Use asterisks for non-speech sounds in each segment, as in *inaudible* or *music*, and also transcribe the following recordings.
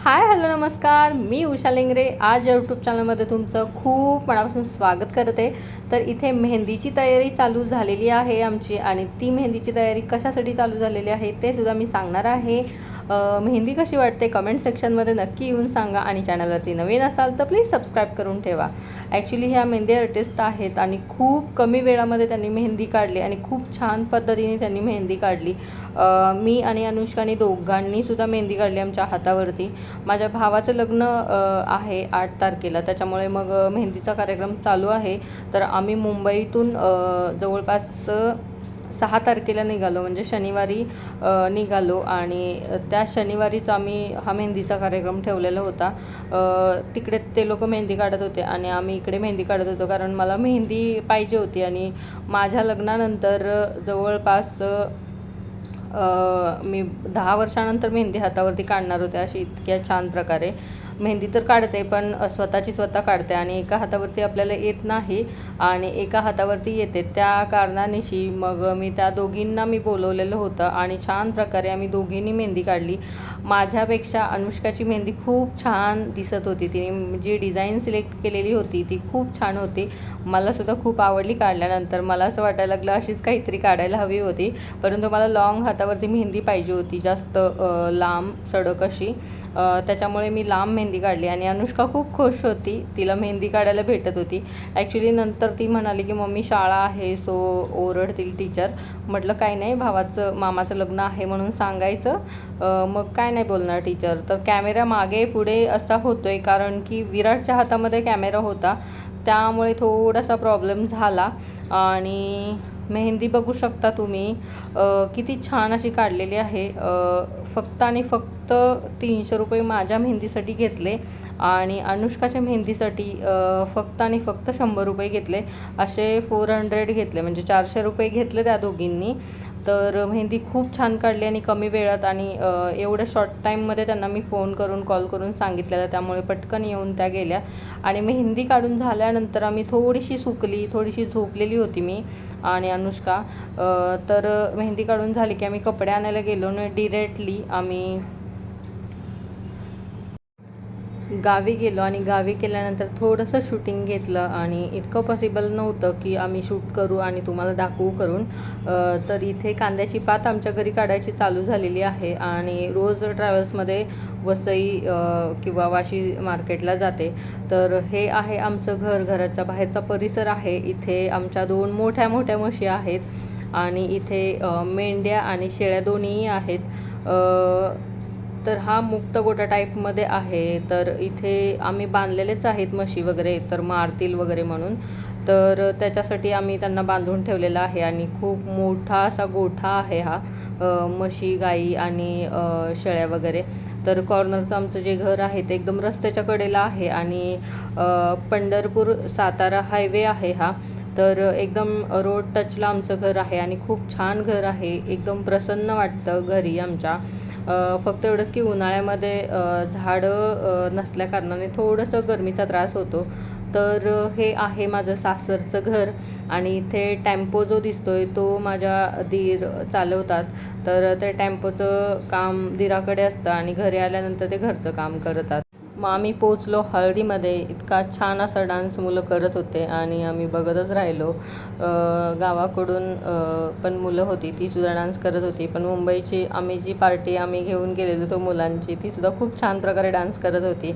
Hi hello नमस्कार. मी उषा लेंगरे. आज या यूट्यूब चॅनलमध्ये तुमचं खूप मनापासून स्वागत करते. तर इथे मेहंदीची तयारी चालू झालेली आहे आमची आणि ती मेहंदीची तयारी कशासाठी चालू झालेली आहे ते सुद्धा मी सांगणार आहे. मेहंदी कशी वाटते कमेंट सेक्शनमध्ये नक्की येऊन सांगा आणि चॅनलवरती नवीन असाल तर प्लीज सबस्क्राईब करून ठेवा. ॲक्च्युली ह्या मेहंदी आर्टिस्ट आहेत आणि खूप कमी वेळामध्ये त्यांनी मेहंदी काढली आणि खूप छान पद्धतीने त्यांनी मेहंदी काढली. मी आणि अनुष्काने दोघांनी सुद्धा मेहंदी काढली आमच्या हातावरती. माझ्या भावाचं लग्न आहे आठ तारखेला. त्याच्यामुळे मग मेहंदीचा कार्यक्रम चालू आहे. तर आम्ही मुंबईतून जवळपास सहा तारखेला निघालो म्हणजे शनिवारी निघालो आणि त्या शनिवारीच आम्ही हा मेहंदीचा कार्यक्रम ठेवलेला होता. तिकडे ते लोक मेहंदी काढत होते आणि आम्ही इकडे मेहंदी काढत होतो कारण मला मेहंदी पाहिजे होती आणि माझ्या लग्नानंतर जवळपास मी दहा वर्षानंतर मेहंदी हातावरती काढणार होते अशी इतक्या छान प्रकारे. मेहंदी तर काढते पण स्वतःची स्वतः काढते आणि एका हातावरती आपल्याला येत नाही आणि एका हातावरती येते. त्या कारणानिशी मग मी त्या दोघींना मी बोलवलेलं होतं आणि छान प्रकारे आम्ही दोघींनी मेहंदी काढली. माझ्यापेक्षा अनुष्काची मेहंदी खूप छान दिसत होती. तिने जी डिझाईन सिलेक्ट केलेली होती ती खूप छान होती. मलासुद्धा खूप आवडली काढल्यानंतर. मला असं वाटायला लागलं अशीच काहीतरी काढायला हवी होती. परंतु मला लॉंग हातावरती मेहंदी पाहिजे होती जास्त लांब सडक अशी. त्याच्यामुळे मी लांब मेहंदी मेहंदी काढली आणि अनुष्का खूप खुश होती. तिला मेहंदी काढायला भेटत होती. ॲक्च्युली नंतर ती म्हणाली की मम्मी शाळा आहे सो ओरडतील टीचर म्हटलं काही नाही भावाचं मामाचं लग्न आहे म्हणून सांगायचं. मग काय नाही बोलणार टीचर तर कॅमेरा मागे पुढे असा होतो आहे कारण की विराटच्या हातामध्ये कॅमेरा होता. त्यामुळे थोडासा प्रॉब्लेम झाला. आणि मेहंदी बघू शकता तुम्ही. किती छान अशी काढलेली आहे. फक्त आणि फक्त फक्त तीनशे रुपये माझ्या मेहंदीसाठी घेतले आणि अनुष्काच्या मेहंदीसाठी फक्त आणि फक्त शंभर रुपये घेतले. असे फोर हंड्रेड घेतले म्हणजे चारशे रुपये घेतले त्या दोघींनी. तर मेहंदी खूप छान काढली आणि कमी वेळात आणि एवढ्या शॉर्ट टाईममध्ये त्यांना मी फोन करून कॉल करून सांगितलेलं त्यामुळे पटकन येऊन त्या गेल्या. आणि मेहंदी काढून झाल्यानंतर आम्ही थोडीशी सुकली थोडीशी झोपलेली होती मी आणि अनुष्का. तर मेहंदी काढून झाली की आम्ही कपडे आणायला गेलो आणि डिरेक्टली आम्ही गावी गेलो आणि गावी केल्यानंतर थोडंसं शूटिंग घेतलं आणि इतकं पॉसिबल नव्हतं की आम्ही शूट करू आणि तुम्हाला दाखवू करून. तर इथे कांद्याची पात आमच्या घरी काढायची चालू झालेली आहे आणि रोज ट्रॅव्हल्समध्ये वसई किंवा वाशी मार्केटला जाते. तर हे आहे आमचं घर घराच्या बाहेरचा परिसर आहे. इथे आमच्या दोन मोठ्या मोठ्या म्हशी आहेत आणि इथे मेंढ्या आणि शेळ्या दोन्हीही आहेत. तर हा मुक्त गोटा टाईपमध्ये आहे. तर इथे आम्ही बांधलेलेच आहेत म्हशी वगैरे तर मारतील वगैरे म्हणून. तर त्याच्यासाठी आम्ही त्यांना बांधून ठेवलेला आहे आणि खूप मोठा असा गोठा आहे हा म्हशी गाई आणि शेळ्या वगैरे. तर कॉर्नरचं आमचं जे घर आहे ते एकदम रस्त्याच्या कडेला आहे आणि पंढरपूर सातारा हायवे आहे हा. तर एकदम रोड टचला आमचं घर आहे आणि खूप छान घर आहे. एकदम प्रसन्न वाटतं घरी आमच्या. फक्त एवढंच की उन्हाळ्यामध्ये झाडं नसल्याकारणाने नसल्या कारणाने थोडंसं गरमीचा त्रास होतो. तर हे आहे माझं सासरचं घर आणि इथे टेम्पो जो दिसतोय तो माझ्या दीर चालवतात. तर त्या टेम्पोचं काम दीराकडे असतं आणि घरी आल्यानंतर ते घरचं काम करतात. मग आम्ही पोचलो हळदीमध्ये. इतका छान असा डान्स मुलं करत होते आणि आम्ही बघतच राहिलो. गावाकडून पण मुलं होती ती सुद्धा डान्स करत होती. पण मुंबईची आम्ही जी पार्टी आम्ही घेऊन गेलेलो होतो मुलांची ती सुद्धा खूप छान प्रकारे डान्स करत होती.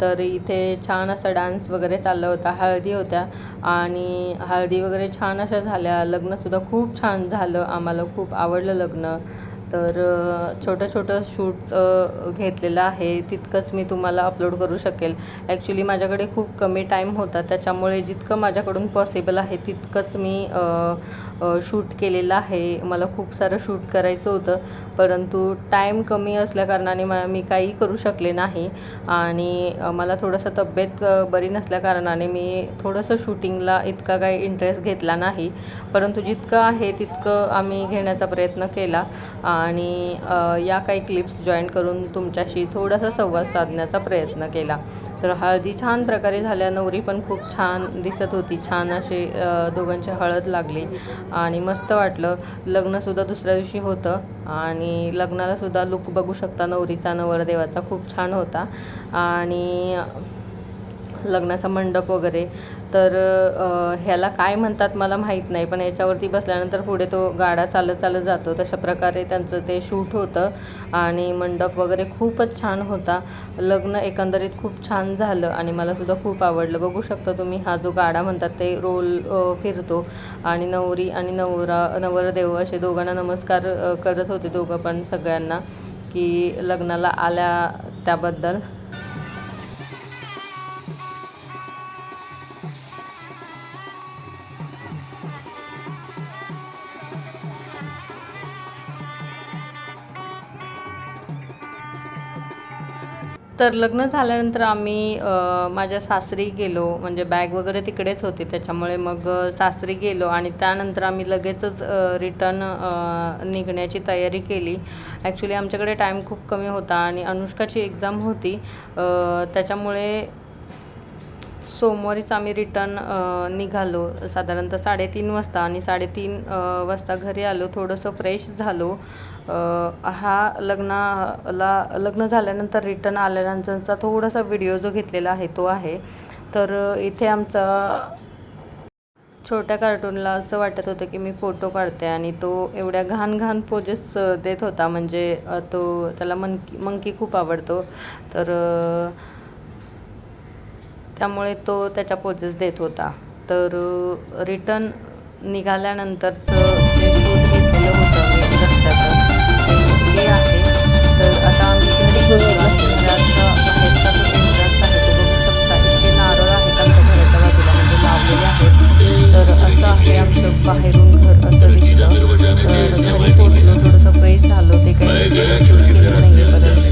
तर इथे छान असा डान्स वगैरे चालला होता हळदी होत्या. आणि हळदी वगैरे छान अशा झाल्या. लग्नसुद्धा खूप छान झालं. आम्हाला खूप आवडलं लग्न. तर छोटं छोटं शूट घेतलेलं आहे. तितकंच मी तुम्हाला अपलोड करू शकेल. ॲक्च्युली माझ्याकडे खूप कमी टाईम होता. त्याच्यामुळे जितकं माझ्याकडून पॉसिबल आहे तितकंच मी शूट केलेलं आहे. मला खूप सारं शूट करायचं होतं. परंतु टाईम कमी असल्याकारणाने मा मी काही करू शकले नाही. आणि मला थोडंसं तब्येत बरी नसल्याकारणाने मी थोडंसं शूटिंगला इतका काही इंटरेस्ट घेतला नाही. परंतु जितकं आहे तितकं आम्ही घेण्याचा प्रयत्न केला. आणि या काही क्लिप्स जॉईन करून तुमच्याशी थोडासा संवाद साधण्याचा प्रयत्न केला. तर हळदी छान प्रकारे झाल्या नवरी पण खूप छान दिसत होती छान असे दोघांची हळद लागली आणि मस्त वाटलं. लग्नसुद्धा दुसऱ्या दिवशी होतं आणि लग्नालासुद्धा लुक बघू शकता नवरीचा नवरदेवाचा. खूप छान होता आणि लग्नाचा मंडप वगैरे. तर ह्याला काय म्हणतात मला माहीत नाही पण याच्यावरती बसल्यानंतर पुढे तो गाडा चालत चालत जातो. तशा प्रकारे त्यांचं ते शूट होतं आणि मंडप वगैरे खूपच छान होता. लग्न एकंदरीत खूप छान झालं आणि मलासुद्धा खूप आवडलं. बघू शकता तुम्ही हा जो गाडा म्हणतात ते रोल फिरतो आणि नवरी आणि नवरा नवरदेव असे दोघांना नमस्कार करत होते दोघं पण सगळ्यांना की लग्नाला आल्या त्याबद्दल. तर लग्न झाल्यानंतर आम्ही माझ्या सासरी गेलो. म्हणजे बॅग वगैरे तिकडेच होती. त्याच्यामुळे मग सासरी गेलो आणि त्यानंतर आम्ही लगेचच रिटर्न निघण्याची तयारी केली. ॲक्च्युली आमच्याकडे टाईम खूप कमी होता आणि अनुष्काची एक्झाम होती. त्याच्यामुळे सोमवारीच आम्ही रिटर्न निघालो. साधारणतः साडेतीन वाजता आणि साडेतीन वाजता घरी आलो. थोडंसं फ्रेश झालो. हा लग्नाला लग्न झाल्यानंतर रिटर्न आल्यानंतरचा थोडासा व्हिडिओ जो घेतलेला आहे तो आहे. तर इथे आमचा छोट्या कार्टूनला असं वाटत होतं की मी फोटो काढते आणि तो एवढ्या घाण घाण पोजेस देत होता. म्हणजे तो त्याला मंकी मंकी खूप आवडतो. तर त्यामुळे तो त्याच्या पोजेस देत होता. तर रिटर्न निघाल्यानंतरचं जे शूट घेतलेलं होतं आता आम्ही घरी गेलो केंद्राचा बाहेरचा जो एंट्रन्स आहे तो बघू शकता. इतके नारळ आहेत आमच्या घराच्या बाजूला म्हणजे लावलेले आहेत. तर असं आहे आमचं बाहेरून घर असं दिसलं तर घरी पोहोचलो थोडंसं फ्रेश झालो. ते काही शूट केलं नाही परंतु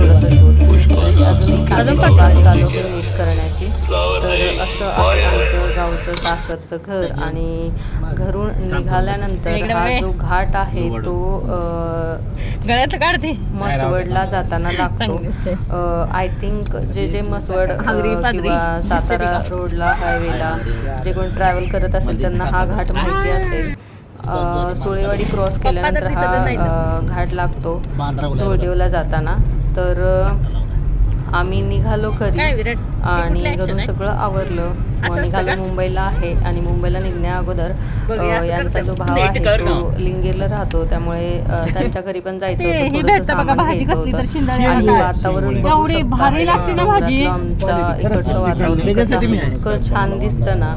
थोडंसं शूट अजून चालू आहे करण्याची. तर असं आहे. गावचं सासरचं घर आणि घरून निघाल्यानंतर हा जो घाट आहे तो गळ्यात काढते. मसवडला जाताना लागतो. आय थिंक जे जे मसवड. किंवा सातारा रोडला हायवेला जे कोण ट्रॅव्हल करत असेल त्यांना हा घाट माहिती असेल. सुळेवाडी क्रॉस केल्यानंतर हा घाट लागतो. धोडेवला जाताना. तर आम्ही निघालो हे आणि घरून? सगळं आवरलं निघालो? मुंबईला आहे आणि मुंबईला निघण्या अगोदर हे यांचा. जो भाव आहे तो. लिंगेरला राहतो त्यामुळे त्यांच्या घरी पण जायचं हे वातावरण बघू एवढी शकता. भारी लागते ना भाजी. डोंगरातलं आमच्या इकडचं वातावरण त्याच्यासाठी मी आहे. इतकं छान दिसतं ना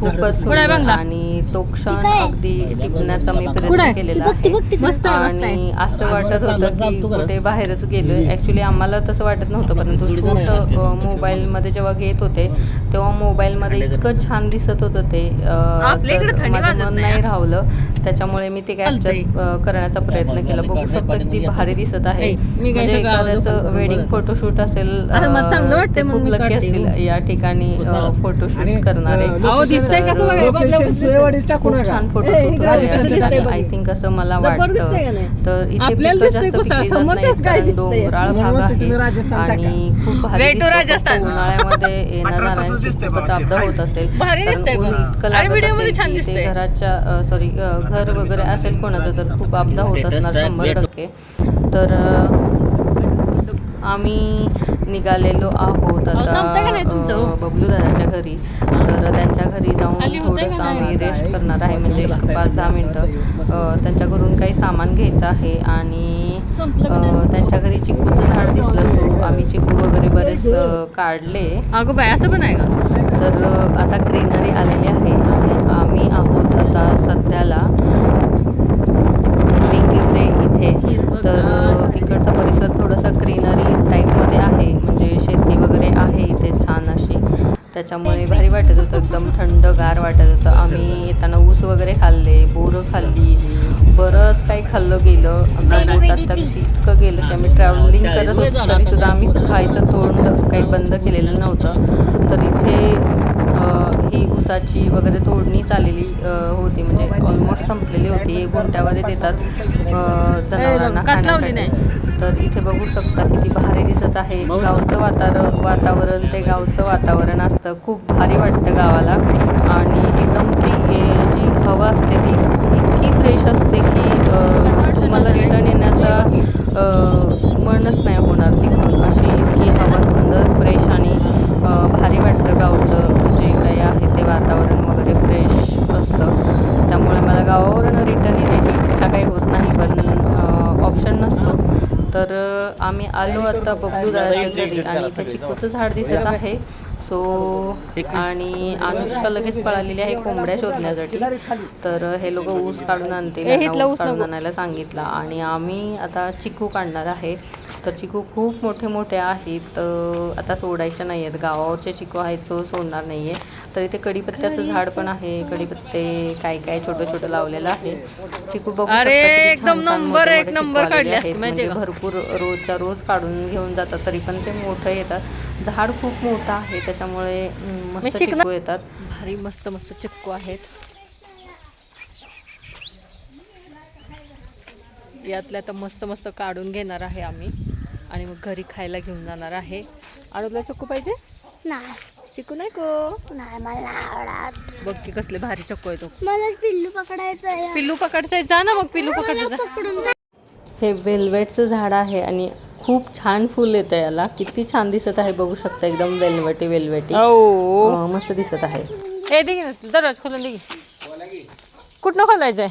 खूपच? आणि तो क्षण अगदी टिपण्याचा मी प्रयत्न? केलेला मस्त आहे, आहे मस्त आहे. आणि असं वाटत होतं का? कुठे बाहेरच गेलोय ऍक्च्युली आम्हाला तसं वाटत नव्हतं परंतु शूट मोबाईलमध्ये जेव्हा घेत होते तेव्हा मोबाईलमध्ये इतकं छान दिसत होतं ते माझं मन नाही, नाही राहवलं त्याच्यामुळे मी ते. कॅप्चर करण्याचा प्रयत्न केला बघू शकतो किती भारी दिसत आहे ऐ, मी काय म्हणजे एखाद्याचं वेडिंग फोटोशूट असेल खूप लकी. असतील या ठिकाणी फोटोशूट करणारे. छान फोटो. आय थिंक असं मला वाटतं? तर इथे? डोंगराळ भाग आहे आणि खूप भारी. राजस्थान. उन्हाळ्यामध्ये *laughs* दिसतंय खूपच असे. होत असेल. घराच्या सॉरी घर वगैरे असेल कोणाचं तर खूप अपदा होत असणार शंभर टक्के. तर आम्ही निघालेलो आहोत अहो, संपतंय का नाही तुमचं? आता बबलू दादाच्या घरी तर त्यांच्या घरी जाऊन थोडंसं? आम्ही रेस्ट करणार आहे म्हणजे पाच दहा मिनटं अं, त्यांच्या घरून काही सामान घ्यायचं आहे आणि? त्यांच्या घरी चिकूचं झाड दिसलं सो आम्ही चिकू वगैरे बरेच काढले अगं बाय असं पण आहे का तर आता ग्रीनरी आलेली आहे आणि आम्ही आहोत आता सध्याला इथे. तर इकडचा परिसर थोडासा ग्रीनरी टाईपमध्ये आहे. म्हणजे शेती वगैरे आहे इथे छान अशी. त्याच्यामुळे भारी वाटत होतं. एकदम थंडगार वाटत होतं. आम्ही येताना ऊस वगैरे खाल्ले बोरं खाल्ली. बरंच काही खाल्लं गेलं. आमच्या पोटात तर इतकं गेलं की आम्ही ट्रॅव्हलिंग करत होतो. तरीसुद्धा आम्ही खायचं तोंड काही बंद केलेलं नव्हतं. तर इथे ऊसाची वगैरे तोडणी चाललेली होती. म्हणजे ऑलमोस्ट संपलेली होती. हे गुंट्यामध्ये देतात जनावरांना खाण्यासाठी. तर इथे बघू शकता किती भारी दिसत आहे. गावचं वातावरण वातावरण ते गावचं वातावरण असतं. खूप भारी वाटतं गावाला. आणि एकदम ती जी हवा असते ती इतकी फ्रेश असते की तुम्हाला रिटर्न येण्याचा मनच नाही होणार तिकडून. अशी इतकी हवा सुंदर फ्रेश आणि भारी वाटतं गावचं. ते वातावरण वगैरे फ्रेश असतं. त्यामुळे मला गावावरून रिटर्न येण्याची इच्छा काही होत नाही पण ऑप्शन नसतो. तर आम्ही आलो आता बबलू दादाच्या घरी आणि इथे चिकूचं झाड दिसत आहे. सो आणि अनुष्का लगेच पळालेली आहे कोंबड्या शोधण्यासाठी. तर हे लोक ऊस काढून आणतील ऊस काढून. आणायला सांगितलं. आणि आम्ही आता चिकू काढणार आहे. तर चिकू खूप मोठे मोठे आहेत. आता सोडायचे नाही आहेत गावावरचे चिकू आहेत सो सोडणार नाही आहे तर इथे कढीपत्त्याचं झाड पण आहे. कढीपत्ते काय काय छोटं छोटं लावलेलं आहे. चिकू बघू एकदम नंबर एक काढले आहेत. म्हणजे भरपूर रोजच्या रोज काढून घेऊन जातात. तरी पण ते मोठं येतात. झाड खूप मोठं आहे त्याच्यामुळे अं, मी मस्त शिकणार. चिकू येतात. भारी मस्त मस्त चिक्कू आहेत. यातल्या तर मस्त मस्त काढून घेणार आहे आम्ही. आणि मग घरी खायला घेऊन जाणार आहे. आणि तुला चिक्कू पाहिजे? नाही. चिक्कू नाही को? नाही मला बघ की कसले भारी चक्कू आहे तो. मला पिल्लू पकडायचं आहे पिल्लू पकडताय जा ना मग पिल्लू जा. हे वेल्वेटचं झाड आहे आणि खूप छान फुल येतं याला. किती छान दिसत आहे बघू शकता एकदम वेल्वेटी वेल्वेटी अं, मस्त दिसत आहे. ए दे की दरवाज़ा खोलून दे की. कुठनं खोलायचंय?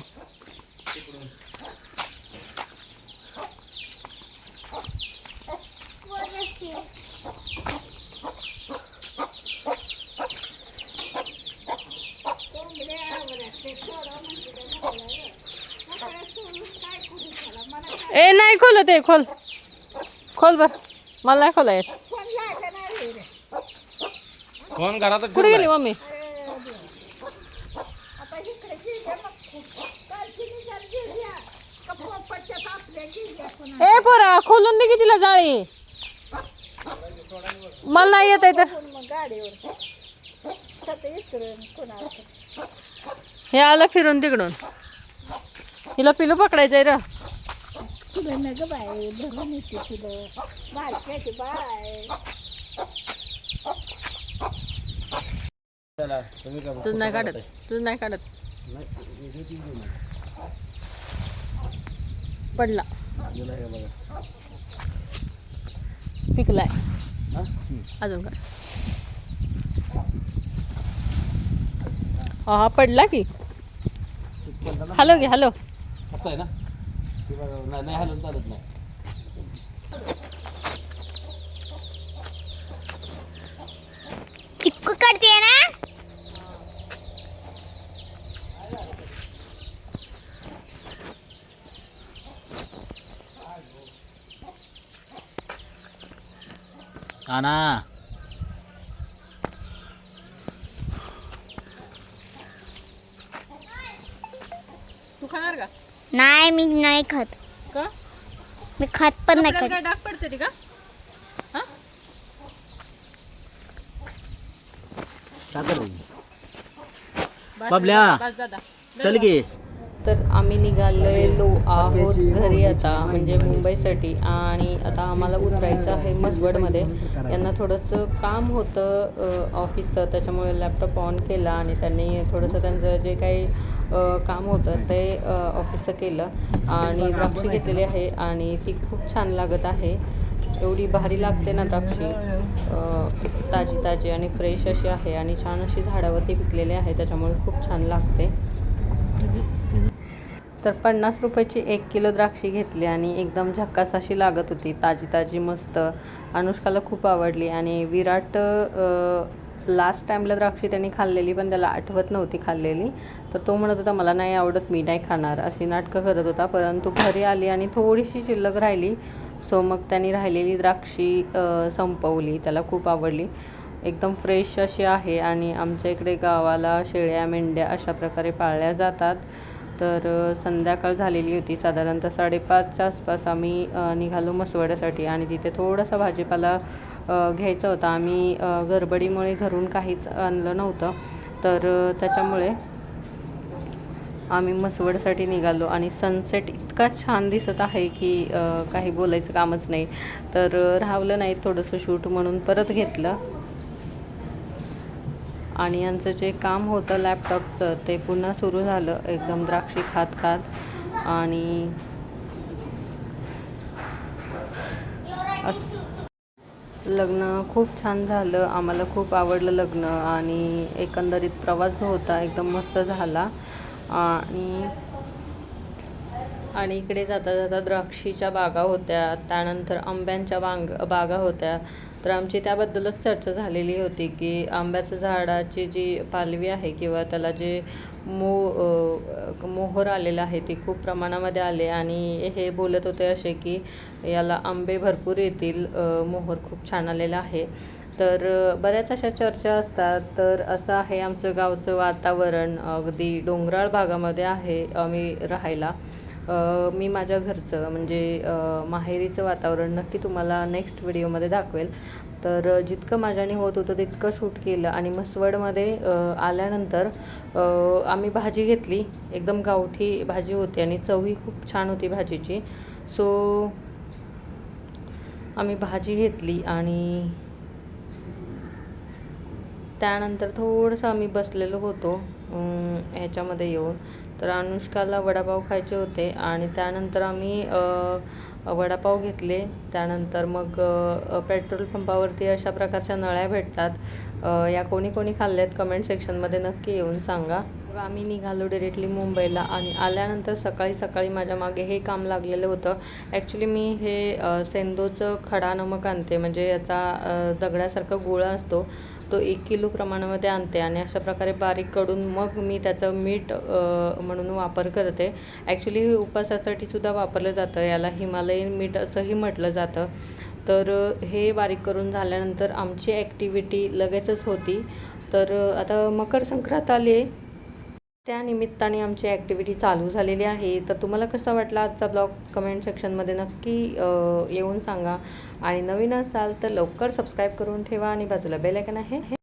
ए नाही खोलत आहे खोल. खोल बर. मला नाही खोला येत फोन घरातच कुठे गेली मम्मी? ए पोरा खोलून दे की तिला जाळी. मला नाही येत आहे तर. हे आलं फिरून तिकडून. हिला पिलू पकडायचंय र. बाय येते तुला. बारक्याचे बाय. तुझं नाही काढत तुझं नाही काढत. पडला. पिकलाय. अजून का हा पडला की. हॅलो घे हॅलो. आहे ना? ती बघा, नाही नाही हलून चालत नाही चिक्कू काढते ना तू खाणार का नाही मी नाही खात. का? मी खात पण नाही खात. डाग पडते ती का? हा? बस बबल्या. बस दादा. चल की. तर आम्ही निघालेलो आहोत घरी आता म्हणजे मुंबईसाठी. आणि आता आम्हाला उतरायचं आहे मसवडमध्ये. यांना थोडंसं काम होतं अ, ऑफिसचं. त्याच्यामुळे लॅपटॉप ऑन केला आणि त्यांनी थोडंसं त्यांचं जे काही काम होतं ते ऑफिसचं केलं. आणि द्राक्षी घेतलेली आहे आणि ती खूप छान लागत आहे. एवढी भारी लागते ना द्राक्षी. ताजी ताजी आणि फ्रेश अशी आहे आणि छान अशी झाडावरती पिकलेली आहे त्याच्यामुळे खूप छान लागते. तर पन्नास रुपयाची एक किलो द्राक्षी घेतली आणि एकदम झक्कास अशी लागत होती. ताजी ताजी मस्त. अनुष्काला खूप आवडली आणि विराट लास्ट टाईमला द्राक्षी त्यांनी खाल्लेली पण त्याला आठवत नव्हती खाल्लेली. तर तो म्हणत होता मला नाही आवडत मी नाही खाणार. अशी नाटकं करत होता. परंतु घरी आली आणि थोडीशी शिल्लक राहिली. सो मग त्यांनी राहिलेली द्राक्षी संपवली. त्याला खूप आवडली. एकदम फ्रेश अशी आहे आणि आमच्या इकडे गावाला शेळ्या मेंढ्या अशा प्रकारे पाळल्या जातात. तर संध्याकाळ झालेली होती. साधारणतः साडेपाचच्या आसपास आम्ही निघालो मसवड्यासाठी आणि तिथे थोडासा भाजीपाला घ्यायचा होता. आम्ही गडबडीमुळे घरून काहीच आणलं नव्हतं. तर त्याच्यामुळे आम्ही मसवडसाठी निघालो आणि सनसेट इतका छान दिसत आहे की काही बोलायचं कामच नाही. तर राहवलं नाही थोडंसं शूट म्हणून परत घेतलं. आणि यांचं जे काम होतं लॅपटॉपचं ते पुन्हा सुरू झालं. एकदम द्राक्षी खात खात. आणि लग्न खूप छान झालं. आम्हाला खूप आवडलं लग्न आणि एकंदरीत प्रवास जो होता एकदम मस्त झाला. आणि आणि इकडे जाता जाता द्राक्षीच्या बागा होत्या. त्यानंतर आंब्यांच्या बांग बागा होत्या. तर आमची त्याबद्दलच चर्चा झालेली होती की आंब्याच्या झाडाची जी पालवी आहे किंवा त्याला जे मो मोहर आलेलं आहे ते खूप प्रमाणामध्ये आले आणि हे बोलत होते असे की याला आंबे भरपूर येतील मोहर खूप छान आलेला आहे. तर बऱ्याच अशा चर्चा असतात. तर असं आहे आमचं गावचं वातावरण. अगदी डोंगराळ भागामध्ये आहे आम्ही राहायला. मी माझ्या घरचं म्हणजे माहेरीचं वातावरण नक्की तुम्हाला नेक्स्ट व्हिडिओमध्ये दाखवेल. तर जितकं माझ्याने होत होतं तितकं शूट केलं आणि मसवडमध्ये आल्यानंतर आम्ही भाजी घेतली. एकदम गावठी भाजी होती आणि चवही खूप छान होती भाजीची. सो आम्ही भाजी घेतली आणि त्यानंतर थोडंसं आम्ही बसलेलो होतो ह्याच्यामध्ये येऊन. तर अनुष्काला वडापाव खायचे होते आणि त्यानंतर आम्ही वडापाव घेतले. त्यानंतर मग पेट्रोल पंपावरती अशा प्रकारच्या नळ्या भेटतात. या कोणी कोणी खाल्ल्यात कमेंट सेक्शनमध्ये नक्की येऊन सांगा. मग आम्ही निघालो डिरेक्टली मुंबईला आणि आल्यानंतर सकाळी सकाळी माझ्या मागे हे काम लागलेलं होतं. ॲक्च्युली मी हे सेंदोचं खडा नमक आणते. म्हणजे याचा दगडासारखा गोळा असतो तो एक किलो प्रमाणामध्ये आणते आणि अशा प्रकारे बारीक करून मग मी त्याचं मीठ म्हणून वापर करते. ॲक्च्युली हे सुद्धा वापरलं जातं. याला हिमालयीन मीठ असंही म्हटलं जातं. तर हे बारीक करून झाल्यानंतर आमची ॲक्टिव्हिटी लगेचच होती. तर आता मकर संक्रांत आली आहे. त्या निमित्ताने आमची ॲक्टिव्हिटी चालू झालेली आहे. तर तुम्हाला कसा वाटला आजचा ब्लॉग कमेंट सेक्शनमध्ये नक्की येऊन सांगा. आणि नवीन असाल तर लवकर सबस्क्राईब करून ठेवा आणि बाजूला बेल आयकन आहे.